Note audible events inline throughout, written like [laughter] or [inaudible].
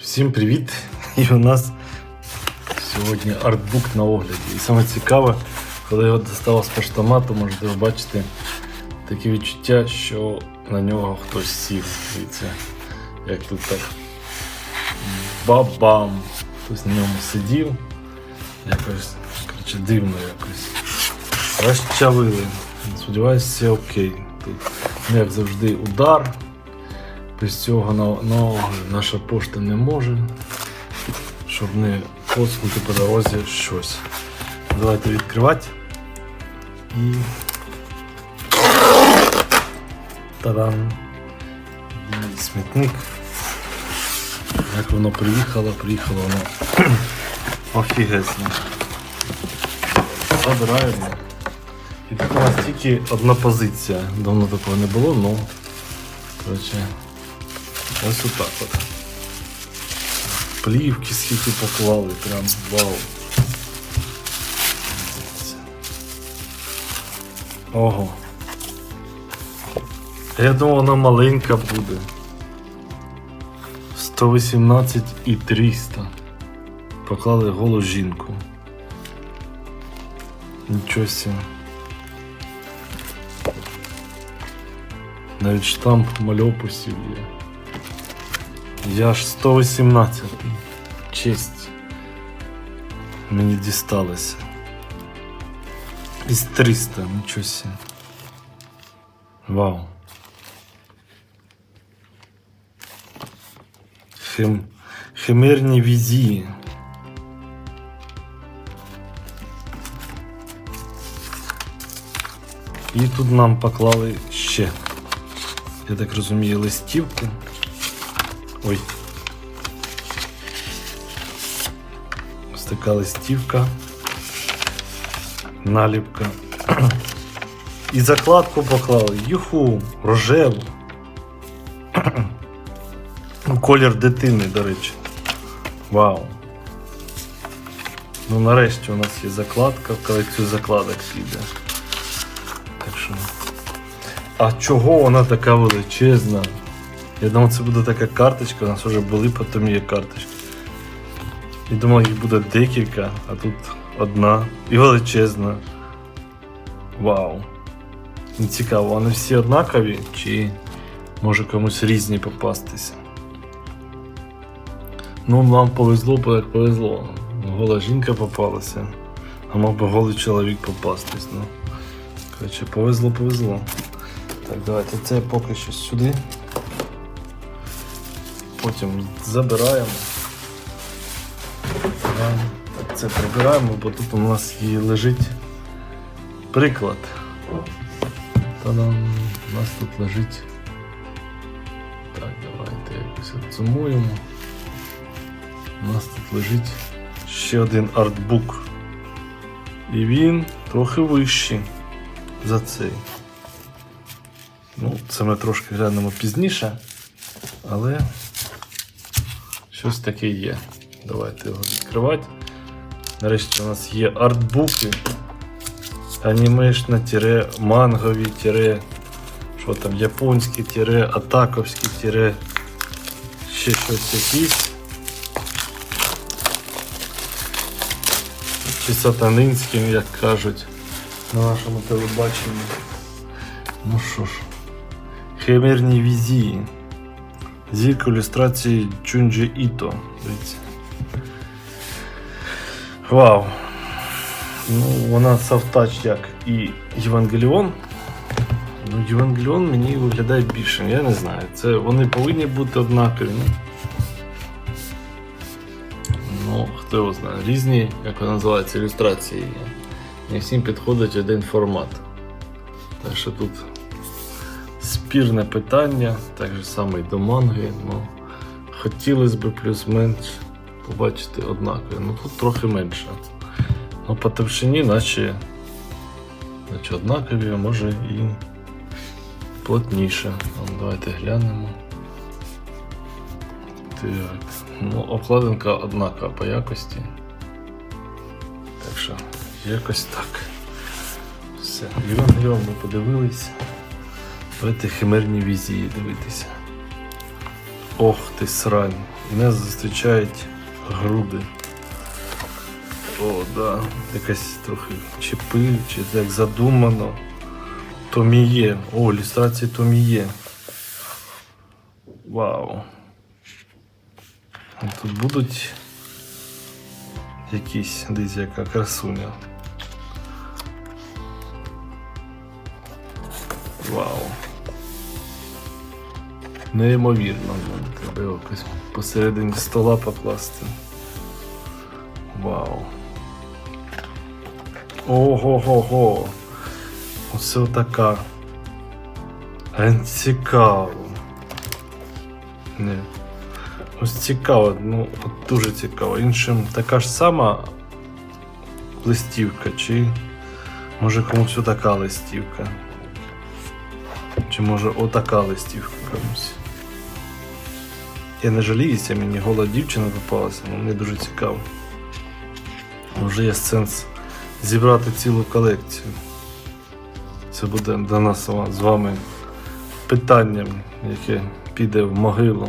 Всім привіт! І у нас сьогодні артбук на огляді. І саме цікаве, коли його достав з поштомату, можете ви бачити таке відчуття, що на нього хтось сів. Дивіться, як тут так бабам! Хтось на ньому сидів. Якось коротше, дивно якось. Розчавили. Сподіваюся, все окей. Тут, як завжди, удар. Без цього на, на, наша пошта не може, щоб не поцнути по дорозі щось. Давайте відкривати. І. Таран. І смітник. Як воно приїхало, приїхало воно [clears throat] офігезно. Забираємо. І тут у нас тільки одна позиція. Давно такого не було, ну. Коротше, ось отак от. Плівки скільки поклали, прям вау. Ого. Я думав, вона маленька буде. 118 і 300. Поклали голу жінку. Нічого сі. Навіть штамп мальопусів є. Я ж 118. Честь. Мені дісталося. Із 300, нічого сі. Вау. Хим... Химерні візії. І тут нам поклали ще, я так розумію, листівку. Ой. Ось така листівка. Наліпка. І закладку поклали. Юху, рожеву. Ну, Колір дитини, до речі. Вау. Ну нарешті у нас є закладка, в колекцію закладок піде. Так що. А чого вона така величезна? Я думав, це буде така карточка, у нас вже були потім є карточки. І думав, їх буде декілька, а тут одна і величезна. Вау. Цікаво, вони всі однакові чи може комусь різні попастися. Ну, нам повезло, як повезло. Гола жінка попалася, а мав би голий чоловік попастись. Ну. Коротше, повезло, повезло. Так, давайте це поки що сюди. Потім забираємо. Це прибираємо, бо тут у нас є лежить приклад. Та-дам! У нас тут лежить. Так, давайте якось відсумуємо. У нас тут лежить ще один артбук. І він трохи вищий за цей. Ну, це ми трошки глянемо пізніше, але щось таке є. Давайте його відкривати. Нарешті у нас є артбуки. Анімешна мангові що там, японські тире, атаковські тире, ще щось якісь. Чи сатанинські, як кажуть на нашому телебаченні. Ну що ж, химерні візії. Зірка ілюстрації Чунджі Іто. Вау. Ну, вона совтач як і Євангеліон. Ну, Євангеліон мені виглядає більше, я не знаю. Це вони повинні бути однакові. Ну, ну хто його знає. Різні, як вона називається, ілюстрації. Не всім підходить один формат. Так що тут спірне питання, так же саме і до манги. Ну, хотілося б плюс-менш побачити однакові. Ну тут трохи менше. Ну, по товщині, наче, наче однакові, а може і плотніше. Ну, давайте глянемо. Так. Ну, обкладинка однакова по якості. Так що, якось так. Все. Євангеліон ми подивились. Давайте химерні візії дивитися. Ох ти срань. Нас зустрічають груди. О, да. Якась трохи чіпи, чи як задумано. Томіє. О, ілюстрації Томіє. Вау. Тут будуть якісь, дивіться, яка красуня. Вау. Неймовірно, треба якось посередині стола покласти. Вау. Ого-го-го. Оце така. Цікаво. Ні. Ось цікаво, ну от дуже цікаво. Іншим така ж сама листівка, чи може комусь отака листівка. Чи може отака листівка комусь. Я не жаліюся, мені гола дівчина попалася, але мені дуже цікаво. Вже є сенс зібрати цілу колекцію. Це буде для нас з вами питанням, яке піде в могилу.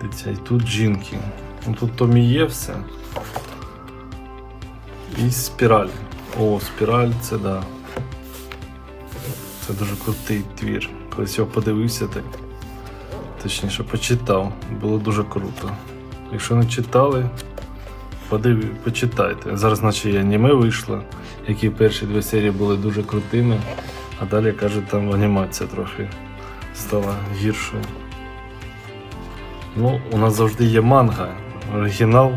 Дивіться, і тут жінки. Ну, тут Томі є все. І спіраль. О, спіраль це да. Це дуже крутий твір. Колись його подивився так. Точніше, почитав. Було дуже круто. Якщо не читали, подив... почитайте. Зараз, наче і аніме вийшло, які перші дві серії були дуже крутими, а далі кажуть, там анімація трохи стала гіршою. Ну, у нас завжди є манга, оригінал,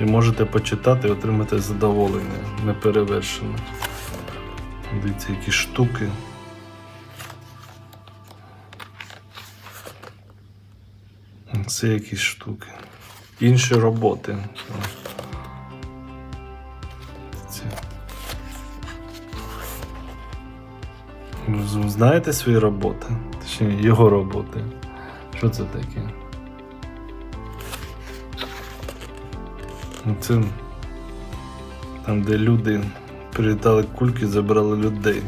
і можете почитати і отримати задоволення неперевершене. Дивіться, які штуки. Це якісь штуки. Інші роботи. Знаєте свої роботи? Точніше, його роботи. Що це таке? Ну, Це там, де люди прилітали кульки, забирали людей.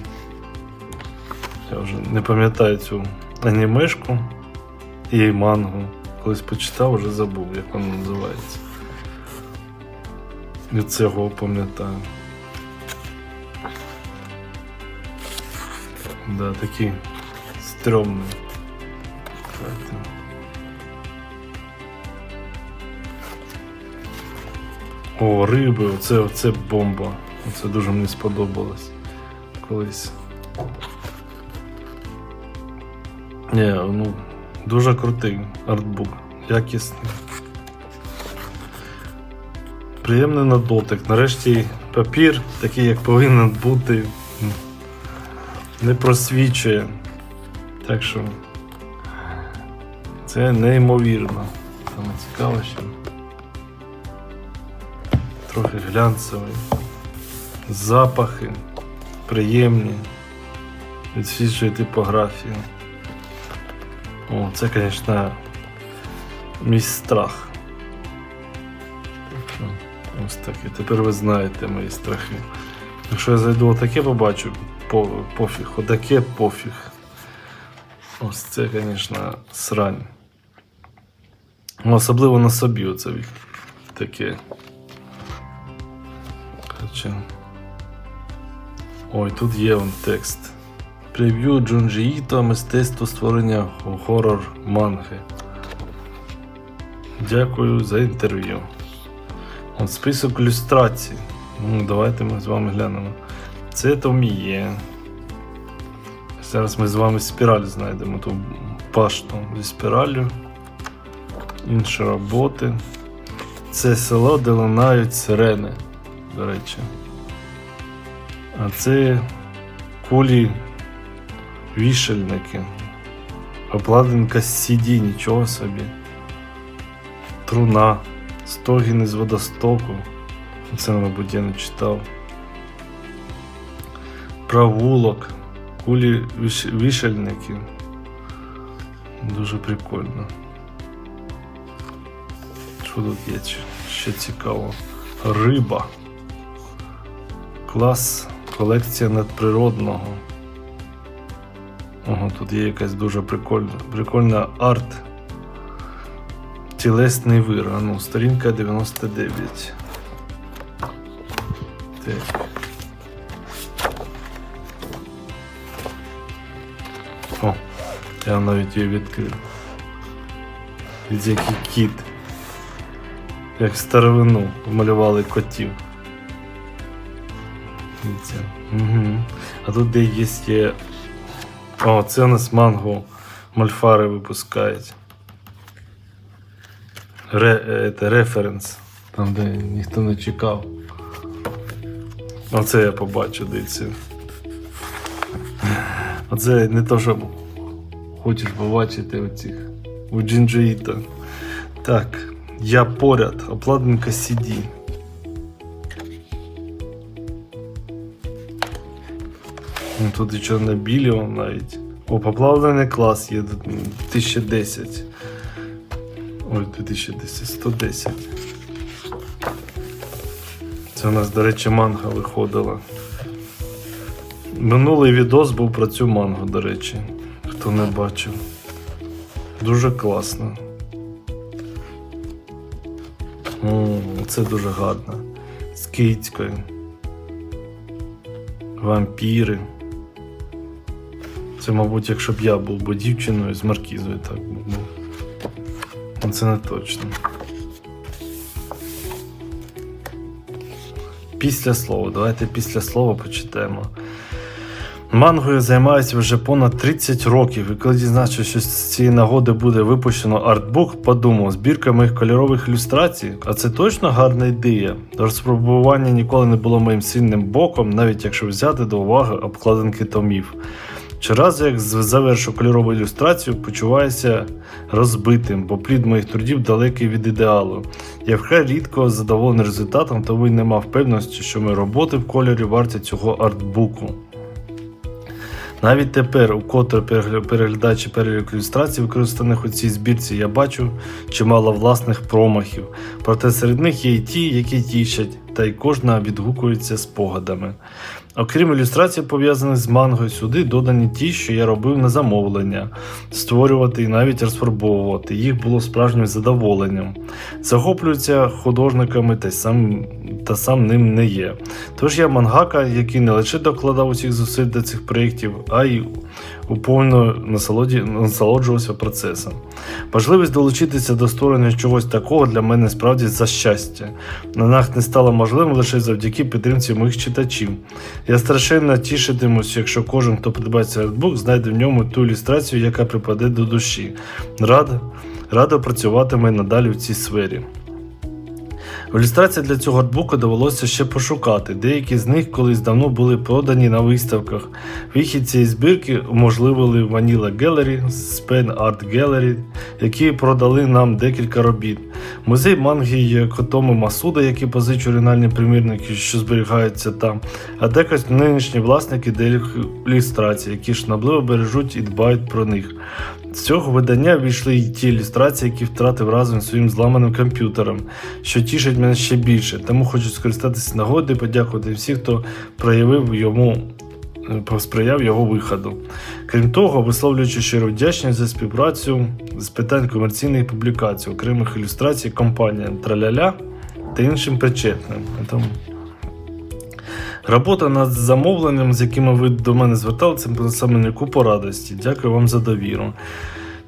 Я вже не пам'ятаю цю анімешку і мангу. Колись почитав, вже забув, як вона називається. І цього пам'ятаю. Да, такий стрьомний. О, риби, оце, оце бомба. Це дуже мені сподобалось колись. Ні, ну, дуже крутий артбук, якісний. Приємний на дотик. Нарешті папір, такий як повинен бути, не просвічує. Так що це неймовірно. Саме цікаво ще. Трохи глянцевий. Запахи приємні. Відсвічує типографію. О, це, звісно, мій страх. Ось таке. Тепер ви знаєте мої страхи. Якщо я зайду отаке побачу, по, пофіг, отаке пофіг. Ось це, звісно, срань. Особливо на собі оце таке. Короче. Ой, тут є он текст. Прев'ю Джунджі Іто мистецтво створення хорор манги. Дякую за інтерв'ю. От список ілюстрацій. Ну, давайте ми з вами глянемо. Це Томіє. Зараз ми з вами спіраль знайдемо ту пашту зі спіраллю. Інші роботи. Це село, де лунають сирени, до речі. А це кулі вішельники. Обладинка з CD, нічого собі. Труна. Стогін із водостоку. Це, мабуть, я не читав. Провулок. Кулі віш... вішельники. Дуже прикольно. Що тут є ще цікаво? Риба. Клас. Колекція надприродного. Ого, тут є якась дуже прикольна, прикольна арт Тілесний вир. А ну, сторінка 99. Так. О, я навіть її відкрив. Від який кіт. Як старовину малювали котів. Угу. А тут де є. О, це у нас манго мальфари випускають. Ре, е, це референс. Там, де ніхто не чекав. Оце я побачу, дивіться. Оце не то, що хочеш побачити оцих у Джинджуїта. Так, я поряд, обладнанка CD. Тут і чорно-білі навіть. О, поплавлений клас є 1010. Ой, 2010, 110. Це у нас, до речі, манга виходила. Минулий відос був про цю мангу, до речі, хто не бачив. Дуже класно. О, це дуже гарно. З кицькою. Вампіри. Це, мабуть, якщо б я був бо дівчиною з маркізою, так би був. Ну, Це не точно. Після слова. Давайте після слова почитаємо. Мангою займаюся вже понад 30 років, і коли дізнався, що з цієї нагоди буде випущено артбук, подумав, збірка моїх кольорових ілюстрацій, а це точно гарна ідея. Розпробування ніколи не було моїм сильним боком, навіть якщо взяти до уваги обкладинки томів. Щоразу, як завершу кольорову ілюстрацію, почуваюся розбитим, бо плід моїх трудів далекий від ідеалу. Я вкрай рідко задоволений результатом, тому й не мав впевненості, що мої роботи в кольорі варті цього артбуку. Навіть тепер, укотре перегля- переглядаючи перелік ілюстрацій, використаних у цій збірці, я бачу чимало власних промахів. Проте серед них є й ті, які тішать, та й кожна відгукується спогадами. Окрім ілюстрацій, пов'язаних з мангою, сюди додані ті, що я робив на замовлення, створювати і навіть розфарбовувати. Їх було справжнім задоволенням. Захоплююся художниками та сам, та сам ним не є. Тож я мангака, який не лише докладав усіх зусиль до цих проєктів, а й у повно насолоді, насолоджувався процесом. Можливість долучитися до створення чогось такого для мене справді за щастя. На нас не стало можливим лише завдяки підтримці моїх читачів. Я страшенно тішитимусь, якщо кожен, хто подобається артбук, знайде в ньому ту ілюстрацію, яка припаде до душі. Рада, радо працюватиме надалі в цій сфері. Ілюстрації для цього артбуку довелося ще пошукати. Деякі з них колись давно були продані на виставках. Вихід цієї збірки уможливили Vanilla Gallery, Spen Art Gallery, які продали нам декілька робіт. Музей манги Котоми Масуда, який позичив оригінальні примірники, що зберігаються там, а також нинішні власники деяких ілюстрацій, які шанобливо бережуть і дбають про них. З цього видання війшли й ті ілюстрації, які втратив разом зі своїм зламаним комп'ютером, що тішить мене ще більше. Тому хочу скористатися нагодою і подякувати всім, хто проявив йому. Е, Посприяв його виходу. Крім того, висловлюючи щиро вдячність за співпрацю з питань комерційної публікації, окремих ілюстрацій компаніям Траляля та іншим причетним. Робота над замовленням, з якими ви до мене зверталися, саме мені купу радості. Дякую вам за довіру.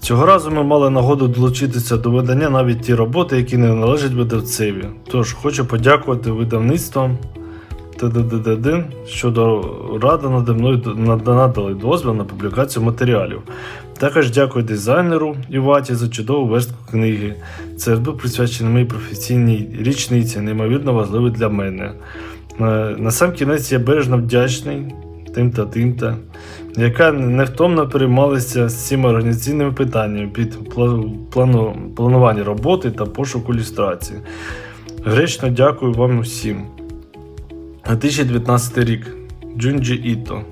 Цього разу ми мали нагоду долучитися до видання навіть ті роботи, які не належать видавцеві. Тож хочу подякувати видавництвам ТДДД, що до рада надо мною надали дозвіл на публікацію матеріалів. Також дякую дизайнеру Іваті за чудову верстку книги. Це був присвячений моїй професійній річниці, неймовірно важливий для мене. На сам кінець я бережно вдячний тим та тим та, яка невтомно переймалася з цими організаційними питаннями під плану, планування роботи та пошуку ілюстрації. Гречно дякую вам усім. 2019 рік. Джунджі Іто.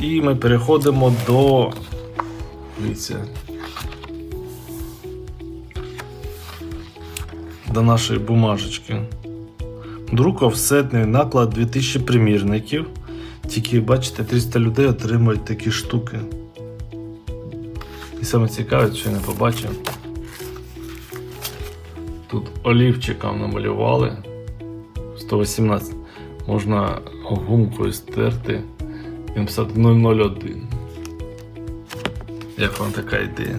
І ми переходимо до. Дивіться. До нашої бумажечки. Друк офсетний наклад 2000 примірників. Тільки, бачите, 300 людей отримують такі штуки. І саме цікаве, що я не побачив. Тут олівчиком намалювали. 118. Можна гумкою стерти і написати 001. Як вам така ідея?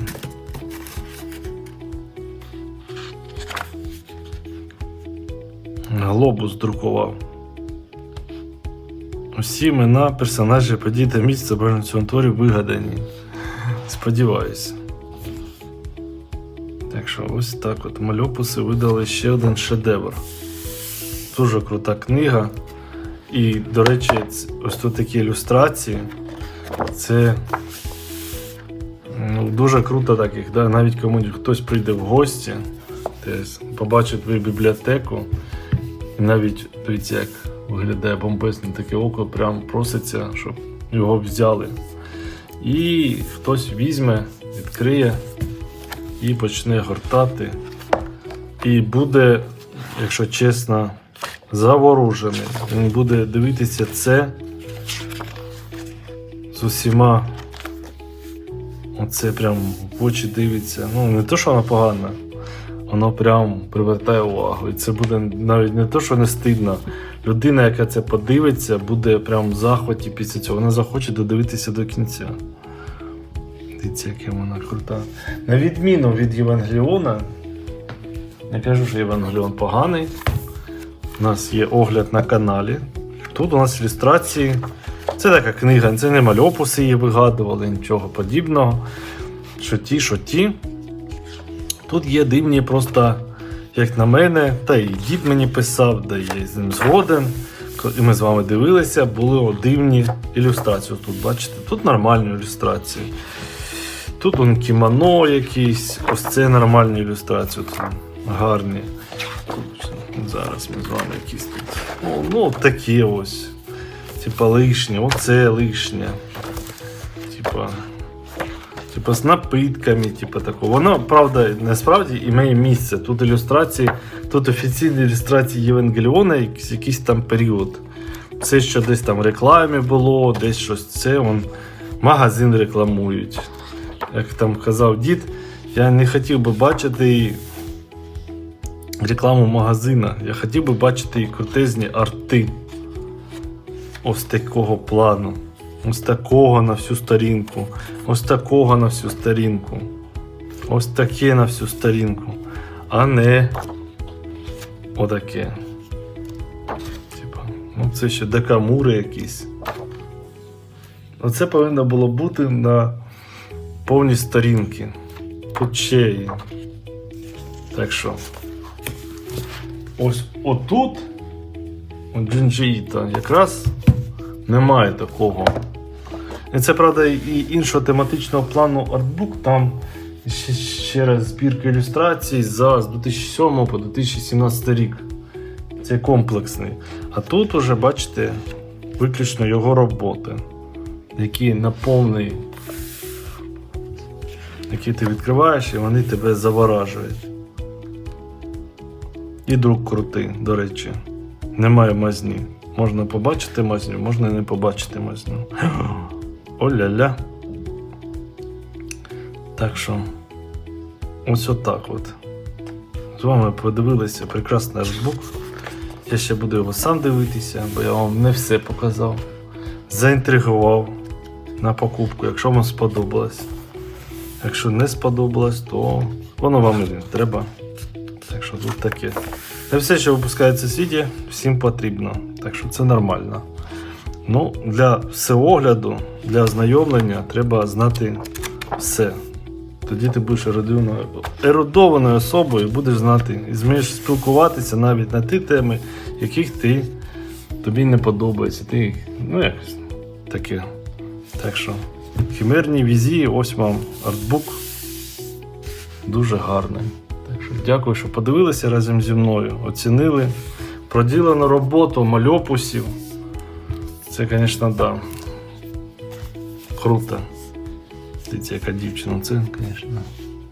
Глобус друкував. Усі імена персонажі, подій та зображені в цьому творі вигадані. Сподіваюся. Так що ось так от мальопуси видали ще один шедевр. Дуже крута книга. І, до речі, ось тут такі ілюстрації. Це ну, дуже круто таких. Да? Навіть кому хтось прийде в гості, побачить твою бібліотеку. І навіть дивіться, як виглядає бомбезне таке око, прям проситься, щоб його взяли. І хтось візьме, відкриє і почне гортати. І буде, якщо чесно, заворожений. Він буде дивитися це з усіма. Оце прям в очі дивиться. Ну, не то, що вона погана, воно прям привертає увагу. І це буде навіть не то, що не стидно. Людина, яка це подивиться, буде прям в захваті після цього. Вона захоче додивитися до кінця. Дивіться, яка вона крута. На відміну від Євангеліона, я кажу, що Євангеліон поганий. У нас є огляд на каналі. Тут у нас ілюстрації. Це така книга, це не мальопуси її вигадували, нічого подібного. Що ті, що ті. Тут є дивні просто, як на мене, та і дід мені писав, да я з ним згоден. І ми з вами дивилися, були дивні ілюстрації. Тут бачите, тут нормальні ілюстрації. Тут он кімоно якийсь, ось це нормальні ілюстрації, гарні. Зараз ми з вами якісь тут. Ну, ну такі ось. Типа лишнє, оце лишнє. Типа. Типа з напитками, типа такого. Воно, правда, насправді має місце. Тут ілюстрації, тут офіційні ілюстрації Євангеліона, якийсь, там період. Це що десь там в рекламі було, десь щось це, он, магазин рекламують. Як там казав дід, я не хотів би бачити рекламу магазина. Я хотів би бачити і крутезні арти. Ось такого плану. Ось такого на всю сторінку. Ось такого на всю сторінку. Ось таке на всю сторінку. А не отаке. Типа, ну це ще декамури якісь. Оце повинно було бути на повні сторінки. Є. Так що. Ось отут у Джинджиїта якраз немає такого. І це, правда, і іншого тематичного плану артбук, там ще, ще раз збірка ілюстрацій за з 2007 по 2017 рік. Це комплексний. А тут уже, бачите, виключно його роботи, які на повний, які ти відкриваєш і вони тебе заворажують. І друк крутий, до речі. Немає мазні. Можна побачити мазню, можна і не побачити мазню. [gasps] О-ля-ля. Так що, ось отак от. З вами подивилися прекрасний артбук. Я ще буду його сам дивитися, бо я вам не все показав. Заінтригував на покупку, якщо вам сподобалось. Якщо не сподобалось, то воно вам і не треба. Що тут таке. Не все, що випускається в світі, всім потрібно. Так що це нормально. Ну, для всеогляду, для ознайомлення треба знати все. Тоді ти будеш ерудованою, ерудованою особою будеш знати, і змієш спілкуватися навіть на ті теми, яких ти тобі не подобається. Ти, ну якось таке. Так що, хімерні візії, ось вам артбук. Дуже гарний. Дякую, що подивилися разом зі мною, оцінили проділену роботу мальопусів. Це, звісно, да. Круто. Дивіться, яка дівчина. Це, звісно,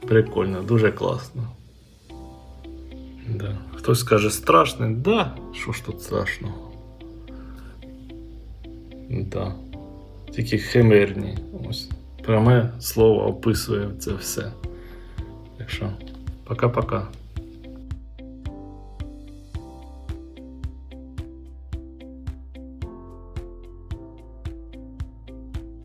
прикольно, дуже класно. Да. Хтось скаже страшно, да, що ж тут страшного? Да. Тільки химерні. Ось. Пряме слово описує це все. Так що, пока-пока.